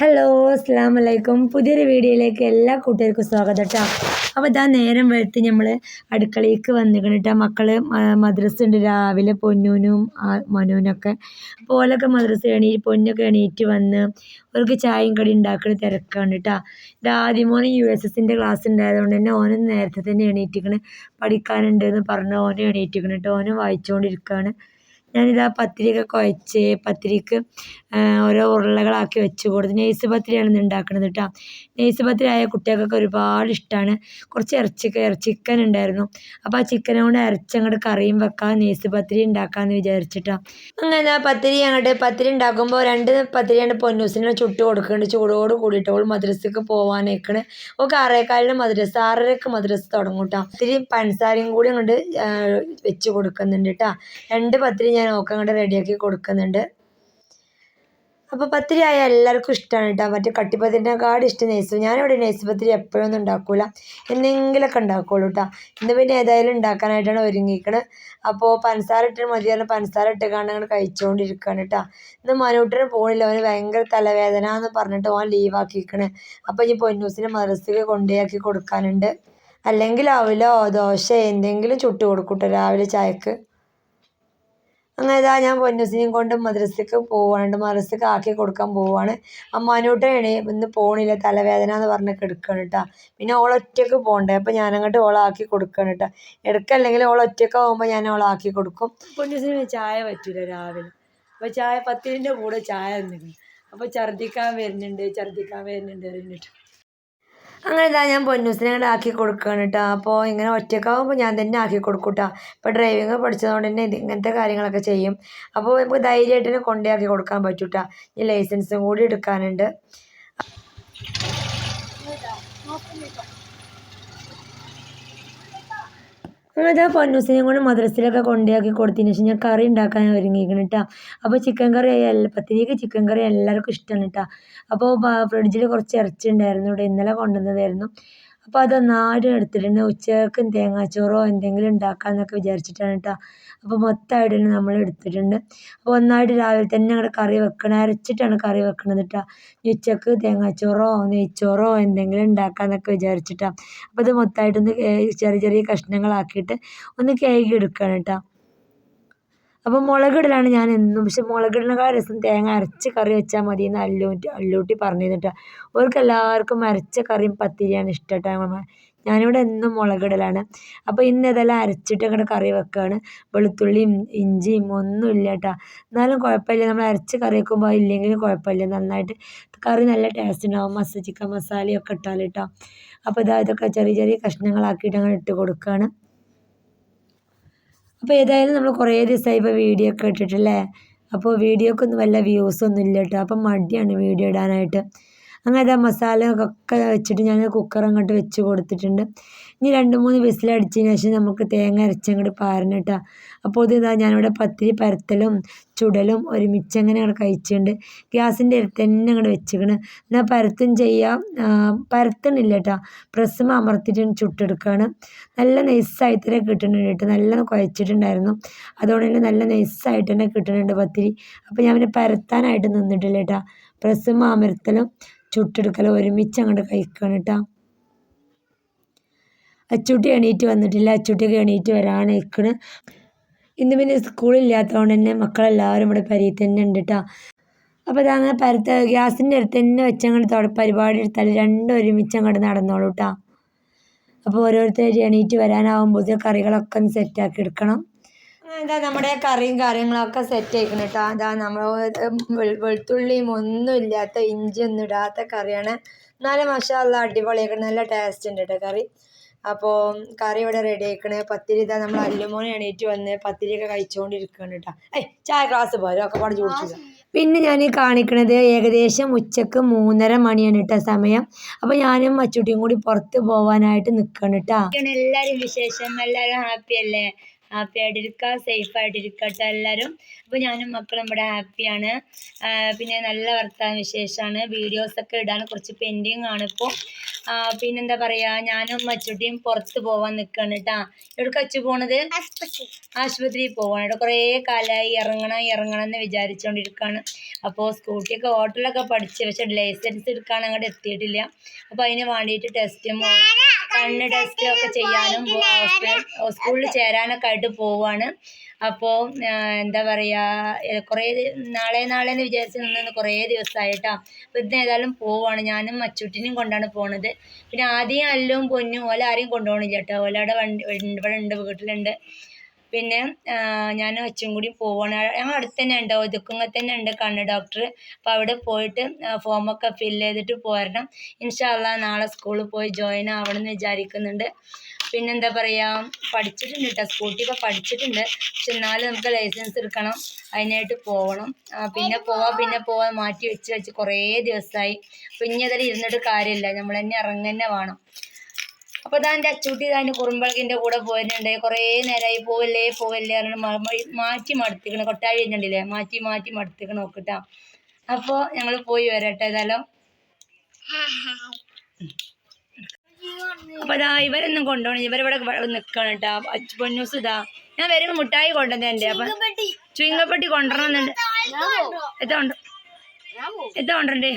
Hello അസ്സാം വലൈക്കും പുതിയൊരു വീഡിയോയിലേക്ക് എല്ലാ കൂട്ടുകാർക്കും സ്വാഗതം കേട്ടോ അപ്പോൾ ഇതാ നേരം വെളുത്ത് നമ്മൾ അടുക്കളയിലേക്ക് വന്നിരിക്കണം കേട്ടോ മക്കൾ മദ്രസ ഉണ്ട് രാവിലെ പൊന്നൂനും മനുവിനൊക്കെ. അപ്പോൾ ഓലൊക്കെ മദ്രസ എണീ പൊന്നൊക്കെ എണീറ്റ് വന്ന് അവർക്ക് ചായയും കടി ഉണ്ടാക്കുന്ന തിരക്കാണ് കേട്ടോ ഇത് ആദ്യം മോന് യു എസ് എസിന്റെ ക്ലാസ് ഉണ്ടായതുകൊണ്ട് തന്നെ ഓനെ നേരത്തെ തന്നെ എണീറ്റിക്കണ്. പഠിക്കാനുണ്ട് എന്ന് പറഞ്ഞ് ഓനെ എണീറ്റിക്കണം കേട്ടോ ഓനെ വായിച്ചുകൊണ്ടിരിക്കുകയാണ് ഞാനിതാ പത്തിരിയൊക്കെ കുഴച്ച് പത്തിരിക്ക് ഓരോ ഉരുളകളാക്കി വെച്ച് കൊടുത്ത് നെയ്സ് പത്തിരിയാണ് ഇന്ന് ഉണ്ടാക്കുന്നത് കേട്ടോ നെയ്സ് പത്തിരി ആയ കുട്ടികൾക്കൊക്കെ ഒരുപാട് ഇഷ്ടമാണ് കുറച്ച് ഇറച്ചി ചിക്കൻ ഉണ്ടായിരുന്നു. അപ്പോൾ ആ ചിക്കനെ കൊണ്ട് അരച്ചങ്ങോട്ട് കറിയും വെക്കാം നെയ്സ് പത്തിരി ഉണ്ടാക്കാമെന്ന് വിചാരിച്ചിട്ടാണ് അങ്ങനെ പത്തിരി അങ്ങോട്ട് പത്തിരി ഉണ്ടാക്കുമ്പോൾ രണ്ട് പത്തിരിയാണ് പൊന്നൂസിനെ ചുട്ട് കൊടുക്കുന്നുണ്ട് ചൂടോട് കൂടിയിട്ട് അവൾ മദ്രസക്ക് പോകാനേക്കണ് ഓക്കെ ആറേക്കാലിന് മദ്രസ ആറരക്ക് മദ്രസ തുടങ്ങും കേട്ടോ പത്തിരി പഞ്ചസാരയും കൂടി അങ്ങോട്ട് വെച്ച് കൊടുക്കുന്നുണ്ട് കേട്ടോ രണ്ട് പത്തിരി ഞാൻ ഓക്കെ റെഡിയാക്കി കൊടുക്കുന്നുണ്ട്. അപ്പോൾ പത്തിരി ആയ എല്ലാവർക്കും ഇഷ്ടമാണ് കേട്ടോ മറ്റേ കട്ടിപ്പത്തിരിനെക്കാട് ഇഷ്ടം നെയ്സ് ഞാനിവിടെ നെയ്സ് പത്തിരി എപ്പോഴൊന്നും ഉണ്ടാക്കൂല. എന്തെങ്കിലുമൊക്കെ ഉണ്ടാക്കുള്ളൂ കേട്ടോ ഇന്ന് പിന്നെ ഏതായാലും ഉണ്ടാക്കാനായിട്ടാണ് ഒരുങ്ങിക്കണത് അപ്പോൾ പഞ്ചസാര ഇട്ട് മതിയാണ് പഞ്ചസാര ഇട്ട് കണ്ട് അങ്ങനെ കഴിച്ചുകൊണ്ടിരിക്കുകയാണ് കേട്ടോ ഇന്ന് മനൂട്ടിന് പോണില്ല. അവന് ഭയങ്കര തലവേദന എന്ന് പറഞ്ഞിട്ട് ഓൻ ലീവാക്കിയിരിക്കണ് അപ്പോൾ ഇനി പൊന്നൂസിനെ മദ്രസയ്ക്ക് കൊണ്ടുപോയി കൊടുക്കാനുണ്ട്. അല്ലെങ്കിൽ അവലോ ദോശ എന്തെങ്കിലും ചുട്ട് കൊടുക്കൂട്ടോ രാവിലെ ചായക്ക്. അങ്ങനെ ഇതാ ഞാൻ പൊന്നൂസിനെയും കൊണ്ട് മദ്രസയ്ക്ക് പോവാണ്. മദ്രസയ്ക്ക് ആക്കി കൊടുക്കാൻ പോവാണ്. അമ്മാനോട്ടാണ് ഇന്ന് പോണില്ല. തലവേദന എന്ന് പറഞ്ഞ് കിടക്കുകയാണ് കേട്ടോ പിന്നെ ഓളൊറ്റയ്ക്ക് പോകണ്ടേ ഞാൻ ഞാനങ്ങോട്ട് ഓളെ ആക്കി കൊടുക്കുകയാണ് കേട്ടോ എടുക്കല്ലെങ്കിൽ ഓൾ ഒറ്റയ്ക്ക് പോകുമ്പോൾ ഞാൻ ഓളെ ആക്കി കൊടുക്കും. പൊന്നൂസിന് ചായ പറ്റില്ല രാവിലെ. അപ്പോൾ ചായ പത്തിന്റെ കൂടെ ചായ തന്നിരുന്നു അപ്പോൾ ഛർദ്ദിക്കാൻ വരുന്നുണ്ട്. ഛർദ്ദിക്കാൻ വരുന്നുണ്ട് പറഞ്ഞിട്ട്. അങ്ങനെ ഇതാ ഞാൻ പൊന്നൂസിനെ അങ്ങോട്ട് ആക്കി കൊടുക്കുകയാണ് കേട്ടോ അപ്പോൾ ഇങ്ങനെ ഒറ്റയ്ക്കാവുമ്പോൾ ഞാൻ തന്നെ ആക്കി കൊടുക്കും കേട്ടോ ഇപ്പോൾ ഡ്രൈവിംഗ് പഠിച്ചതുകൊണ്ട് തന്നെ ഇത് ഇങ്ങനത്തെ കാര്യങ്ങളൊക്കെ ചെയ്യും. അപ്പോൾ നമുക്ക് ധൈര്യമായിട്ട് തന്നെ ആക്കി കൊടുക്കാൻ പറ്റും ഈ ലൈസൻസും കൂടി എടുക്കാനുണ്ട്. അങ്ങനെ പൊന്നൂസിനെയും കൊണ്ട് മദ്രസയിലൊക്കെ കൊണ്ടുപോയി കൊടുത്തതിന് ശേഷം ഞാൻ കറി ഉണ്ടാക്കാൻ ഒരുങ്ങിയിരിക്കണം കേട്ടോ അപ്പോൾ ചിക്കൻ കറി പത്തിരിക്ക് ചിക്കൻ കറി എല്ലാവർക്കും ഇഷ്ടമാണ് കേട്ടോ അപ്പോൾ ഫ്രിഡ്ജിൽ കുറച്ച് ഇറച്ചി ഉണ്ടായിരുന്നു ഇവിടെ ഇന്നലെ കൊണ്ടുവന്നതായിരുന്നു. അപ്പോൾ അത് ഒന്നായിട്ട് എടുത്തിട്ടുണ്ട് ഉച്ചയ്ക്ക് തേങ്ങാച്ചോറോ എന്തെങ്കിലും ഉണ്ടാക്കാമെന്നൊക്കെ വിചാരിച്ചിട്ടാണ് കേട്ടോ അപ്പോൾ മൊത്തമായിട്ട് തന്നെ നമ്മൾ എടുത്തിട്ടുണ്ട്. അപ്പോൾ ഒന്നായിട്ട് രാവിലെ തന്നെ അങ്ങോട്ട് കറി വെക്കണം അരച്ചിട്ടാണ് കറി വെക്കണത് കേട്ടോ ഉച്ചയ്ക്ക് തേങ്ങാച്ചോറോ നെയ്ച്ചോറോ എന്തെങ്കിലും ഉണ്ടാക്കാമെന്നൊക്കെ വിചാരിച്ചിട്ടാണ് അപ്പോൾ ഇത് മൊത്തമായിട്ടൊന്ന് ചെറിയ ചെറിയ കഷ്ണങ്ങളാക്കിയിട്ട് ഒന്ന് കഴുകി എടുക്കണം കേട്ടോ അപ്പോൾ മുളകിടലാണ് ഞാൻ എന്നും പക്ഷെ മുളകിടണേക്കാൾ രസം തേങ്ങ അരച്ച് കറി വെച്ചാൽ മതി എന്ന് അല്ലൂട്ടി അല്ലൂട്ടി പറഞ്ഞു അവർക്ക് എല്ലാവർക്കും അരച്ച കറിയും പത്തിരിയാണ് ഇഷ്ടം കേട്ടോ ഞാനിവിടെ എന്നും മുളകിടലാണ്. അപ്പോൾ ഇന്ന് ഇതെല്ലാം അരച്ചിട്ട് അങ്ങോട്ട് കറി വെക്കുകയാണ് വെളുത്തുള്ളിയും ഇഞ്ചിയും ഒന്നുമില്ല കേട്ടോ എന്നാലും കുഴപ്പമില്ല. നമ്മൾ അരച്ച് കറി വെക്കുമ്പോൾ ഇല്ലെങ്കിലും കുഴപ്പമില്ല. നന്നായിട്ട് കറി നല്ല ടേസ്റ്റ് ഉണ്ടാവും. മസ ചിക്കൻ മസാലയൊക്കെ ഇട്ടാൽ കേട്ടോ അപ്പോൾ ഇതാ ഇതൊക്കെ ചെറിയ ചെറിയ കഷ്ണങ്ങളാക്കിയിട്ട് അങ്ങനെ ഇട്ട് കൊടുക്കുകയാണ് അപ്പോൾ ഏതായാലും നമ്മൾ കുറേ ദിവസമായി ഇപ്പോൾ വീഡിയോ ഒക്കെ ഇട്ടിട്ടല്ലേ? അപ്പോൾ വീഡിയോക്കൊന്നും വല്ല വ്യൂസൊന്നും ഇല്ല കേട്ടോ അപ്പം മടിയാണ് വീഡിയോ ഇടാനായിട്ട്. അങ്ങനെ മസാലയൊക്കെ വെച്ചിട്ട് ഞാൻ കുക്കർ അങ്ങോട്ട് വെച്ച് കൊടുത്തിട്ടുണ്ട്. ഇനി രണ്ട് മൂന്ന് വിസിലടിച്ചതിന് ശേഷം നമുക്ക് തേങ്ങ അരച്ചങ്ങോട്ട് പാരണം കേട്ടോ അപ്പോൾ ഇത് ഞാനിവിടെ പത്തിരി പരത്തലും ചുടലും ഒരുമിച്ച് അങ്ങനെ അങ്ങോട്ട് കഴിച്ചിട്ടുണ്ട്. ഗ്യാസിന്റെ അടുത്ത് തന്നെ അങ്ങോട്ട് വെച്ചിക്കണ് എന്നാൽ പരത്തും ചെയ്യാം. പരത്തണില്ല കേട്ടോ പ്രസ്സും അമർത്തിയിട്ട് ചുട്ടെടുക്കുകയാണ് നല്ല നൈസായിട്ട് തന്നെ കിട്ടുന്നുണ്ട് കേട്ടോ നല്ല കുഴച്ചിട്ടുണ്ടായിരുന്നു. അതുകൊണ്ട് തന്നെ നല്ല നൈസായിട്ട് തന്നെ കിട്ടുന്നുണ്ട് പത്തിരി. അപ്പോൾ ഞാൻ പിന്നെ പരത്താനായിട്ട് നിന്നിട്ടില്ല കേട്ടോ പ്രസ്സും മാമരത്തലും ചുട്ടെടുക്കലും ഒരുമിച്ച് അങ്ങോട്ട് കഴിക്കണം കേട്ടോ അച്ചൂട്ടി എണീറ്റ് വന്നിട്ടില്ല. അച്ചൂട്ടിയൊക്കെ എണീറ്റ് വരാണ് ഇക്കണ് ഇന്ന് പിന്നെ സ്കൂളില്ലാത്തതുകൊണ്ട് തന്നെ മക്കളെല്ലാവരും ഇവിടെ പരിയിൽ തന്നെ ഉണ്ട് കേട്ടോ അപ്പോൾ അതങ്ങനെ പരത്ത് ഗ്യാസിന്റെ അടുത്ത് തന്നെ വെച്ചങ്ങോട്ട് പരിപാടി എടുത്താൽ രണ്ടും ഒരുമിച്ച് അങ്ങോട്ട് നടന്നോളൂ കേട്ടോ അപ്പോൾ ഓരോരുത്തർ എണീറ്റ് വരാനാവുമ്പോൾ കറികളൊക്കെ ഒന്ന് സെറ്റാക്കി എടുക്കണം. ഇതാ നമ്മുടെ കറിയും കാര്യങ്ങളൊക്കെ സെറ്റ് ആയിക്കണം കേട്ടോ അതാ നമ്മൾ വെളുത്തുള്ളിയും ഒന്നും ഇല്ലാത്ത ഇഞ്ചി ഒന്നും ഇടാത്ത കറിയാണ്. എന്നാലും മഷാല്ല അടിപൊളിയാക്കണം നല്ല ടേസ്റ്റ് ഉണ്ട് കേട്ടോ കറി. അപ്പോൾ കറി ഇവിടെ റെഡി ആയിക്കണ്. പത്തിരി ഇതാ നമ്മൾ അല്ലുമോനെ എണീറ്റ് വന്ന് പത്തിരിയൊക്കെ കഴിച്ചുകൊണ്ടിരിക്കുകയാണ് കേട്ടോ ഏയ് ചായ ഗ്ലാസ് പോരും. ഒക്കെ പാട് ചോദിച്ചു പിന്നെ ഞാൻ കാണിക്കണത് ഏകദേശം ഉച്ചയ്ക്ക് മൂന്നര മണിയാണ് കേട്ടോ സമയം. അപ്പോൾ ഞാനും അച്ചുട്ടിയും കൂടി പുറത്ത് പോവാനായിട്ട് നിൽക്കണം കേട്ടോ എല്ലാരും വിശേഷം. എല്ലാരും ഹാപ്പി അല്ലേ? ഹാപ്പി ആയിട്ടിരിക്കുക സേഫ് ആയിട്ടിരിക്കുക കേട്ടോ എല്ലാവരും അപ്പോൾ ഞാനും മക്കളും ഇവിടെ ഹാപ്പിയാണ് പിന്നെ നല്ല വർത്താന വിശേഷമാണ് വീഡിയോസൊക്കെ ഇടാൻ കുറച്ച് പെൻഡിങ് ആണ് ഇപ്പോൾ പിന്നെന്താ പറയുക ഞാനും മച്ചുട്ടിയും പുറത്ത് പോവാൻ നിൽക്കുകയാണ് കേട്ടോ എവിടെ കച്ചു പോണത്? ആശുപത്രിയിൽ പോവാണ്. കേട്ടോ കുറേ കാലമായി ഇറങ്ങണം ഇറങ്ങണം എന്ന് വിചാരിച്ചുകൊണ്ടിരിക്കുകയാണ് അപ്പോൾ സ്കൂട്ടിയൊക്കെ ഹോട്ടലൊക്കെ പഠിച്ച് പക്ഷെ ലൈസൻസ് എടുക്കാൻ അങ്ങോട്ട് എത്തിയിട്ടില്ല. അപ്പോൾ അതിന് വേണ്ടിയിട്ട് ടെസ്റ്റും കണ്ണ് ഒക്കെ ചെയ്യാനും സ്കൂളിൽ ചേരാനൊക്കെ ആയിട്ട് പോവാണ്. അപ്പോൾ എന്താ പറയുക കുറേ നാളെ നാളെ എന്ന് വിചാരിച്ച് നിന്ന് കുറേ ദിവസമായിട്ടാ അപ്പോൾ ഇന്ന് ഏതായാലും പോവാണ്. ഞാനും അച്ചുട്ടിനും കൊണ്ടാണ് പോണത്. പിന്നെ ആദ്യം അല്ലും പൊന്നും ഓല ആരെയും കൊണ്ടുപോകണില്ല കേട്ടോ. ഓലയുടെ വണ്ടി ഇവിടെ ഉണ്ട് വീട്ടിലുണ്ട്. പിന്നെ ഞാൻ അച്ഛനും കൂടി പോവാണ്. ഞങ്ങൾ അടുത്ത് തന്നെ ഉണ്ട്. ഒതുക്കുങ്ങൽ തന്നെ ഉണ്ട് കണ്ണ് ഡോക്ടർ അപ്പോൾ അവിടെ പോയിട്ട് ഫോമൊക്കെ ഫിൽ ചെയ്തിട്ട് പോരണം. ഇൻഷാ അള്ളാ നാളെ സ്കൂളിൽ പോയി ജോയിൻ ആവണം എന്ന് വിചാരിക്കുന്നുണ്ട് പിന്നെന്താ പറയുക പഠിച്ചിട്ടുണ്ട് കേട്ടോ സ്കൂട്ടി ഇപ്പോൾ പഠിച്ചിട്ടുണ്ട്. പക്ഷെ എന്നാലും നമുക്ക് ലൈസൻസ് എടുക്കണം. അതിനായിട്ട് പോകണം പിന്നെ പോവാം പിന്നെ പോവാൻ മാറ്റി വെച്ച് വെച്ച് കുറേ ദിവസമായി പിന്നെ ഇനി അതിൽ ഇരുന്നിട്ട് കാര്യമില്ല. നമ്മൾ തന്നെ ഇറങ്ങന്നെ വേണം. അപ്പോൾ ഇതാ എന്റെ അച്ചൂട്ടി ഇതാ എന്റെ കുറുമ്പളക്കിന്റെ കൂടെ പോയിട്ടുണ്ട്. കുറേ നേരമായി പോവല്ലേ പോവല്ലേ പറഞ്ഞിട്ട് മാറ്റി മടുത്തിക്കണം. കൊട്ടാഴി കഴിഞ്ഞിട്ടില്ലേ? മാറ്റി മാറ്റി മടുത്തിക്കണം നോക്കിട്ടാ. അപ്പോൾ ഞങ്ങൾ പോയി വരട്ടെ ഏതായാലും. അപ്പൊ അതാ ഇവരൊന്നും കൊണ്ടുപോകണം. ഇവരിവിടെ നിൽക്കണം കേട്ടോ പൊന്നൂസ് ഇതാ. ഞാൻ വരുമ്പോൾ മുട്ടായി കൊണ്ടുവന്നെ എന്റെ അപ്പൊ ചുങ്കപ്പെട്ടി. കൊണ്ടുവരണമെന്നുണ്ട്. എത്ര ഉണ്ട്. എത്ര കൊണ്ടുണ്ടേ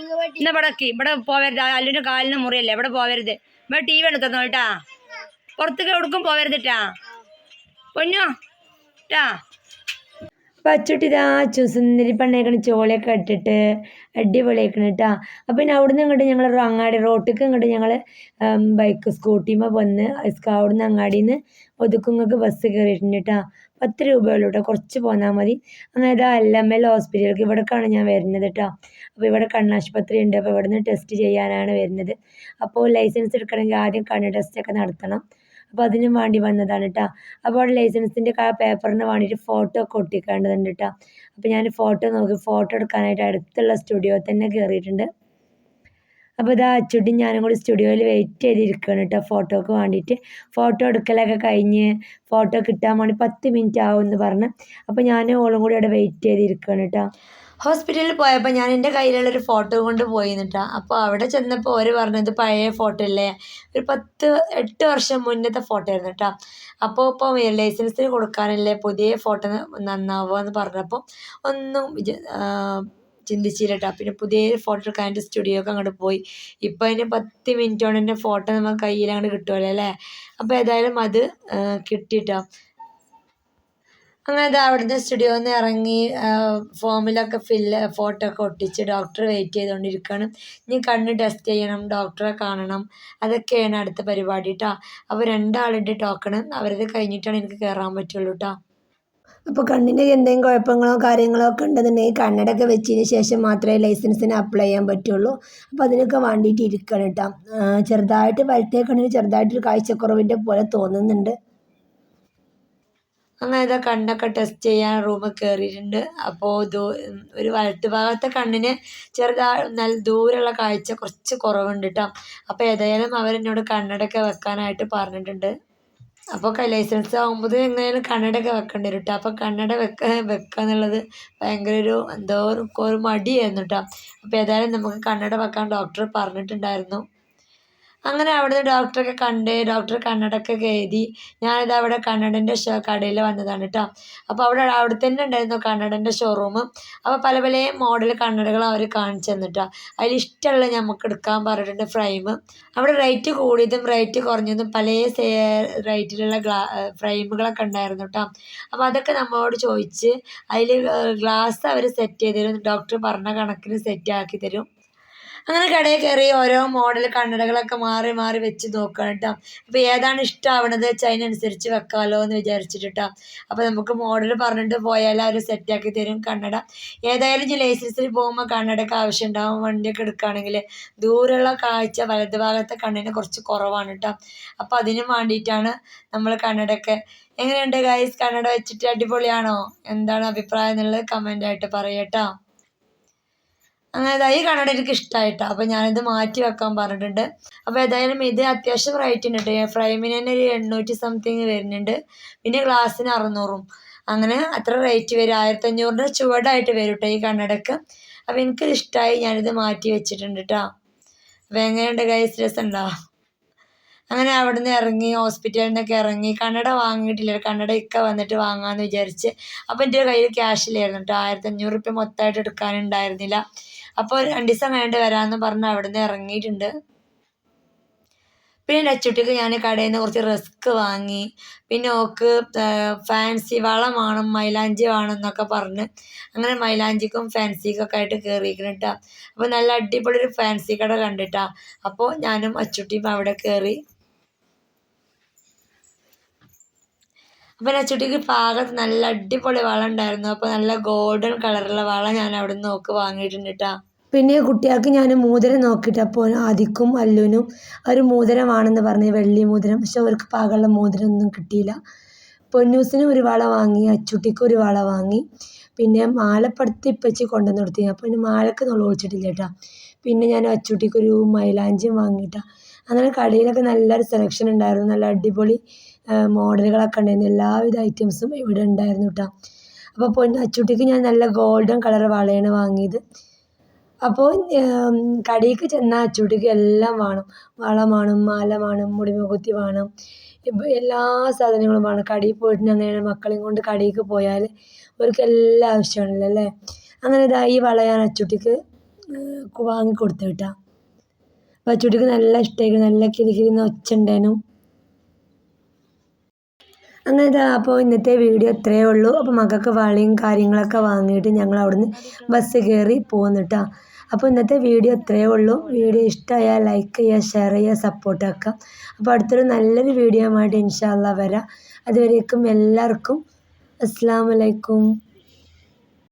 എന്നാ ഇവിടേക്ക്. ഇവിടെ പോവരുത്. അല്ലുന്റെ കാലിന് മുറിയല്ലേ? ഇവിടെ പോവരുത്. ഇവിടെ ടി വി എടുക്കുന്നു കേട്ടാ. പുറത്തേക്ക് എവിടേക്കും പോവരുതിട്ടാ പൊന്നോ ട്ടാ. പച്ചുട്ടിതാ സുന്ദരി പെണ്ണേക്കണ ചോളയൊക്കെ ഇട്ടിട്ട് അടിപൊളിയാക്കണം കേട്ടോ അപ്പം പിന്നെ അവിടുന്ന് ഇങ്ങോട്ട് ഞങ്ങൾ അങ്ങാടി റോട്ടിക്ക് ഇങ്ങോട്ട് ഞങ്ങൾ ബൈക്ക് സ്കൂട്ടിയുമ്പോൾ വന്ന് അവിടുന്ന് അങ്ങാടിയിൽ നിന്ന് ഒതുക്കുങ്ങൾക്ക് ബസ് കയറിയിട്ടുണ്ട് കേട്ടോ പത്ത് രൂപയുള്ളൂ കേട്ടോ കുറച്ച് പോന്നാൽ മതി. അങ്ങനെ എൽ എം എൽ ഹോസ്പിറ്റലിലേക്ക് ഇവിടേക്കാണ് ഞാൻ വരുന്നത് കേട്ടോ അപ്പോൾ ഇവിടെ കണ്ണാശുപത്രി ഉണ്ട്. അപ്പോൾ ഇവിടെ നിന്ന് ടെസ്റ്റ് ചെയ്യാനാണ് വരുന്നത്. അപ്പോൾ ലൈസൻസ് എടുക്കണമെങ്കിൽ ആദ്യം കണ്ണ് ടെസ്റ്റൊക്കെ നടത്തണം. അപ്പോൾ അതിനും വേണ്ടി വന്നതാണ് കേട്ടോ അപ്പോൾ അവിടെ ലൈസൻസിന്റെ പേപ്പറിന് വേണ്ടിയിട്ട് ഫോട്ടോ ഒക്കെ ഒട്ടിക്കേണ്ടതുണ്ട് കേട്ടോ അപ്പോൾ ഞാൻ ഫോട്ടോ നോക്കി. ഫോട്ടോ എടുക്കാനായിട്ട് അടുത്തുള്ള സ്റ്റുഡിയോ തന്നെ കയറിയിട്ടുണ്ട്. അപ്പോൾ ഇതാ അച്ചുട്ടി ഞാനും കൂടി സ്റ്റുഡിയോയിൽ വെയിറ്റ് ചെയ്തിരിക്കുകയാണ് കേട്ടോ ഫോട്ടോക്ക് വേണ്ടിയിട്ട്. ഫോട്ടോ എടുക്കലൊക്കെ കഴിഞ്ഞ് ഫോട്ടോ കിട്ടാൻ വേണ്ടി പത്ത് മിനിറ്റ് ആവും എന്ന് പറഞ്ഞ്. അപ്പോൾ ഞാൻ ഓളും കൂടി അവിടെ വെയിറ്റ് ചെയ്തിരിക്കുകയാണ് കേട്ടോ ഹോസ്പിറ്റലിൽ പോയപ്പോൾ ഞാൻ എന്റെ കയ്യിലുള്ളൊരു ഫോട്ടോ കൊണ്ട് പോയി എന്നിട്ടാ അപ്പോൾ അവിടെ ചെന്നപ്പോൾ അവർ പറഞ്ഞത് പഴയ ഫോട്ടോ അല്ലേ? ഒരു പത്ത് എട്ട് വർഷം മുന്നത്തെ ഫോട്ടോ ആയിരുന്നു കേട്ടോ അപ്പോൾ ഇപ്പോൾ ലൈസൻസിന് കൊടുക്കാനല്ലേ പുതിയ ഫോട്ടോ നന്നാവുക എന്ന് പറഞ്ഞപ്പോൾ ഒന്നും ചിന്തിച്ചില്ല കേട്ടോ പിന്നെ പുതിയ ഫോട്ടോ എടുക്കാനായിട്ട് സ്റ്റുഡിയോക്ക് അങ്ങോട്ട് പോയി. ഇപ്പോൾ അതിന് പത്ത് മിനിറ്റ് കൊണ്ട് എന്റെ ഫോട്ടോ നമുക്ക് കയ്യിൽ അങ്ങോട്ട് കിട്ടുമല്ലോ അല്ലേ? അപ്പോൾ ഏതായാലും അത് കിട്ടിയിട്ടോ അങ്ങനെ അവിടുന്ന് സ്റ്റുഡിയോയിൽ നിന്ന് ഇറങ്ങി ഫോമിലൊക്കെ ഫില്ല് ഫോട്ടോ ഒക്കെ ഒട്ടിച്ച് ഡോക്ടർ വെയിറ്റ് ചെയ്തുകൊണ്ടിരിക്കുകയാണ് ഇനി കണ്ണ് ടെസ്റ്റ് ചെയ്യണം ഡോക്ടറെ കാണണം. അതൊക്കെയാണ് അടുത്ത പരിപാടി കേട്ടോ അപ്പോൾ രണ്ടാളുടെ ടോക്കണ്. അവരത് കഴിഞ്ഞിട്ടാണ് എനിക്ക് കയറാൻ പറ്റുള്ളൂ കേട്ടോ അപ്പോൾ കണ്ണിന് എന്തെങ്കിലും കുഴപ്പങ്ങളോ കാര്യങ്ങളോ ഒക്കെ ഉണ്ടെന്നുണ്ടെങ്കിൽ കണ്ണടയൊക്കെ വെച്ചതിന് ശേഷം മാത്രമേ ലൈസൻസിന് അപ്ലൈ ചെയ്യാൻ പറ്റുള്ളൂ. അപ്പോൾ അതിനൊക്കെ വേണ്ടിയിട്ട് ഇരിക്കണം കേട്ടോ. ചെറുതായിട്ട് വലത്തേ കണ്ണിന് ചെറുതായിട്ടൊരു കാഴ്ചക്കുറവിന്റെ പോലെ തോന്നുന്നുണ്ട്. അങ്ങനെ ഇതാ കണ്ണൊക്കെ ടെസ്റ്റ് ചെയ്യാൻ റൂമിൽ കയറിയിട്ടുണ്ട് അപ്പോൾ ദൂ ഒരു വലത്ത് ഭാഗത്തെ കണ്ണിന് ചെറുതാ നല്ല ദൂരമുള്ള കാഴ്ച കുറച്ച് കുറവുണ്ട് കേട്ടോ. അപ്പോൾ ഏതായാലും അവരെന്നോട് കണ്ണടയൊക്കെ വെക്കാനായിട്ട് പറഞ്ഞിട്ടുണ്ട്. അപ്പോൾ ലൈസൻസ് ആകുമ്പോൾ എങ്ങനെയാലും കണ്ണടയൊക്കെ വെക്കേണ്ടി വരും കേട്ടോ അപ്പോൾ കണ്ണട വെക്ക വെക്കുക എന്നുള്ളത് ഭയങ്കര ഒരു എന്തോ ഒരു മടിയായിരുന്നു കേട്ടോ അപ്പോൾ ഏതായാലും നമുക്ക് കണ്ണട വെക്കാൻ ഡോക്ടർ പറഞ്ഞിട്ടുണ്ടായിരുന്നു. അങ്ങനെ അവിടുന്ന് ഡോക്ടറൊക്കെ കണ്ട് ഡോക്ടർ കണ്ണടയൊക്കെ എഴുതി ഞാനിത് അവിടെ കണ്ണടന്റെ ഷോ കടയിൽ വന്നതാണ് കേട്ടോ അപ്പോൾ അവിടെ അവിടെ തന്നെ ഉണ്ടായിരുന്നു കണ്ണടന്റെ ഷോറൂം അപ്പോൾ പല പല മോഡൽ കണ്ണടകൾ അവർ കാണിച്ചു തന്നിട്ടോ അതിൽ ഇഷ്ടമുള്ള നമുക്ക് എടുക്കാൻ പറഞ്ഞിട്ടുണ്ട് ഫ്രെയിം അവിടെ റേറ്റ് കൂടിയതും റേറ്റ് കുറഞ്ഞതും പല റേറ്റിലുള്ള ഗ്ലാ ഫ്രെയിമുകളൊക്കെ ഉണ്ടായിരുന്നു കേട്ടോ അപ്പോൾ അതൊക്കെ നമ്മളോട് ചോദിച്ച് അതിൽ ഗ്ലാസ് അവർ സെറ്റ് ചെയ്ത് തരും ഡോക്ടർ പറഞ്ഞ കണക്കിന് സെറ്റ് ആക്കി തരും. അങ്ങനെ കടയിൽ കയറി ഓരോ മോഡൽ കണ്ണടകളൊക്കെ മാറി മാറി വെച്ച് നോക്കണം കേട്ടോ അപ്പോൾ ഏതാണ് ഇഷ്ടമാവണത് അതിനനുസരിച്ച് വെക്കാമല്ലോ എന്ന് വിചാരിച്ചിട്ട് അപ്പോൾ നമുക്ക് മോഡൽ പറഞ്ഞിട്ട് പോയാൽ അവർ സെറ്റാക്കി തരും കണ്ണട. ഏതായാലും ഇനി ലൈസൻസിൽ പോകുമ്പോൾ കണ്ണടയ്ക്ക് ആവശ്യം ഉണ്ടാവും. വണ്ടിയൊക്കെ എടുക്കുകയാണെങ്കിൽ ദൂരെയുള്ള കാഴ്ച വലത് ഭാഗത്തെ കണ്ണിന് കുറച്ച് കുറവാണ് കേട്ടോ അപ്പോൾ അതിനും വേണ്ടിയിട്ടാണ് നമ്മൾ കണ്ണടയൊക്കെ എങ്ങനെയുണ്ട് ഗൈസ് കണ്ണട വെച്ചിട്ട് അടിപൊളിയാണോ? എന്താണ് അഭിപ്രായം എന്നുള്ളത് കമന്റായിട്ട് പറയട്ടോ അങ്ങനെ ഈ കണ്ണട എനിക്ക് ഇഷ്ടമായിട്ടാണ് അപ്പോൾ ഞാനിത് മാറ്റി വെക്കാൻ പറഞ്ഞിട്ടുണ്ട്. അപ്പോൾ ഏതായാലും ഇത് അത്യാവശ്യം റേറ്റ് ഉണ്ട് കേട്ടോ ഫ്രെയിമിന് തന്നെ ഒരു എണ്ണൂറ്റി സംതിങ് വരുന്നുണ്ട്. പിന്നെ ഗ്ലാസ്സിന് അറുന്നൂറും. അങ്ങനെ അത്ര റേറ്റ് വരും. ആയിരത്തഞ്ഞൂറിന്റെ ചുവടായിട്ട് വരും കേട്ടോ ഈ കണ്ണടക്ക്. അപ്പോൾ എനിക്കിത് ഇഷ്ടമായി ഞാനിത് മാറ്റി വെച്ചിട്ടുണ്ട് കേട്ടോ അപ്പോൾ എങ്ങനെയുണ്ട് ഗൈസ് രസമുണ്ടോ? അങ്ങനെ അവിടുന്ന് ഇറങ്ങി ഹോസ്പിറ്റലിൽ നിന്നൊക്കെ ഇറങ്ങി. കണ്ണട വാങ്ങിയിട്ടില്ല. കണ്ണട ഇക്ക വന്നിട്ട് വാങ്ങാമെന്ന് വിചാരിച്ച്. അപ്പോൾ എന്റെ കയ്യിൽ ക്യാഷ് ഇല്ലായിരുന്നു കേട്ടോ ആയിരത്തഞ്ഞൂറ് റുപ്യ മൊത്തമായിട്ട് എടുക്കാനുണ്ടായിരുന്നില്ല. അപ്പോൾ രണ്ട് ദിവസം വേണ്ട വരാമെന്ന് പറഞ്ഞ് അവിടുന്ന് ഇറങ്ങിയിട്ടുണ്ട്. പിന്നെ ലച്ചുട്ടിക്ക് ഞാൻ കടയിൽ നിന്ന് കുറച്ച് റിസ്ക് വാങ്ങി. പിന്നെ ഓക്ക് ഫാൻസി വളം വേണം മൈലാഞ്ചി വേണം എന്നൊക്കെ പറഞ്ഞ്. അങ്ങനെ മൈലാഞ്ചിക്കും ഫാൻസിക്കും ഒക്കെ ആയിട്ട് കയറിയിരിക്കണം കേട്ടോ അപ്പോൾ നല്ല അടിപൊളി ഒരു ഫാൻസി കട കണ്ടിട്ടാ. അപ്പോൾ ഞാനും അച്ചുട്ടിയും അവിടെ കയറി അപ്പോൾ അച്ചുട്ടിക്ക് പാകത്ത് നല്ല അടിപൊളി വള ഉണ്ടായിരുന്നു. അപ്പോൾ നല്ല ഗോൾഡൻ കളറുള്ള വള ഞാൻ അവിടെ നിന്ന് നോക്ക് വാങ്ങിയിട്ടുണ്ട് കേട്ടോ പിന്നെ കുട്ടികൾക്ക് ഞാൻ മോതിരം നോക്കിയിട്ട് അപ്പോൾ ആദിക്കും അല്ലുനും ഒരു മോതിരമാണെന്ന് പറഞ്ഞ് വെള്ളി മോതിരം. പക്ഷെ അവർക്ക് പാകമുള്ള മോതിരം ഒന്നും കിട്ടിയില്ല. പൊന്നൂസിനും ഒരു വള വാങ്ങി അച്ചുട്ടിക്ക് ഒരു വള വാങ്ങി. പിന്നെ മാലപ്പടുത്ത് ഇപ്പച്ചി കൊണ്ടുവന്ന് കൊടുത്തു. അപ്പോൾ പിന്നെ മാലക്ക് നമ്മൾ ഒഴിച്ചിട്ടില്ല കേട്ടോ. പിന്നെ ഞാൻ അച്ചുട്ടിക്ക് അച്ചുട്ടിക്കൊരു മൈലാഞ്ചിയും വാങ്ങിയിട്ടാ. അങ്ങനെ കടയിലൊക്കെ നല്ലൊരു സെലക്ഷൻ ഉണ്ടായിരുന്നു. നല്ല അടിപൊളി മോഡലുകളൊക്കെ ഉണ്ടായിരുന്നു. എല്ലാവിധ ഐറ്റംസും ഇവിടെ ഉണ്ടായിരുന്നു കേട്ടോ. അപ്പോൾ പൊന്നു അച്ചുട്ടിക്ക് ഞാൻ നല്ല ഗോൾഡൻ കളർ വളയാണ് വാങ്ങിയത്. അപ്പോൾ കടയിലേക്ക് ചെന്നാൽ അച്ചുട്ടിക്ക് എല്ലാം വേണം. വള വേണം മാല വേണം മുടിമുകുത്തി വേണം. ഇപ്പോൾ എല്ലാ സാധനങ്ങളും വേണം. കടയിൽ പോയിട്ട് അങ്ങനെ മക്കളെയും കൊണ്ട് കടയിലേക്ക് പോയാൽ അവർക്ക് എല്ലാം ആവശ്യമാണല്ലോ അല്ലേ? അങ്ങനെ ഇതാ ഈ വള ഞാൻ അച്ചൂട്ടിക്ക് വാങ്ങി കൊടുത്തു കേട്ടോ അപ്പോൾ അച്ചൂട്ടിക്ക് നല്ല ഇഷ്ടമായിരുന്നു നല്ല കിരി കിരിന്ന് ഒച്ച അങ്ങനെ ഇതാ അപ്പോൾ ഇന്നത്തെ വീഡിയോ ഇത്രയേ ഉള്ളൂ. അപ്പോൾ മക്കൾക്ക് വളയും കാര്യങ്ങളൊക്കെ വാങ്ങിയിട്ട് ഞങ്ങൾ അവിടുന്ന് ബസ് കയറി പോകുന്നു കേട്ടോ അപ്പോൾ ഇന്നത്തെ വീഡിയോ ഇത്രയേ ഉള്ളൂ. വീഡിയോ ഇഷ്ടമായാൽ ലൈക്ക് ചെയ്യുക ഷെയർ ചെയ്യുക സപ്പോർട്ട് ആക്കുക. അപ്പോൾ അടുത്തൊരു നല്ലൊരു വീഡിയോ ആയിട്ട് ഇൻഷാല്ല വരാം. അതുവരേക്കും എല്ലാവർക്കും അസ്സാം വലൈക്കും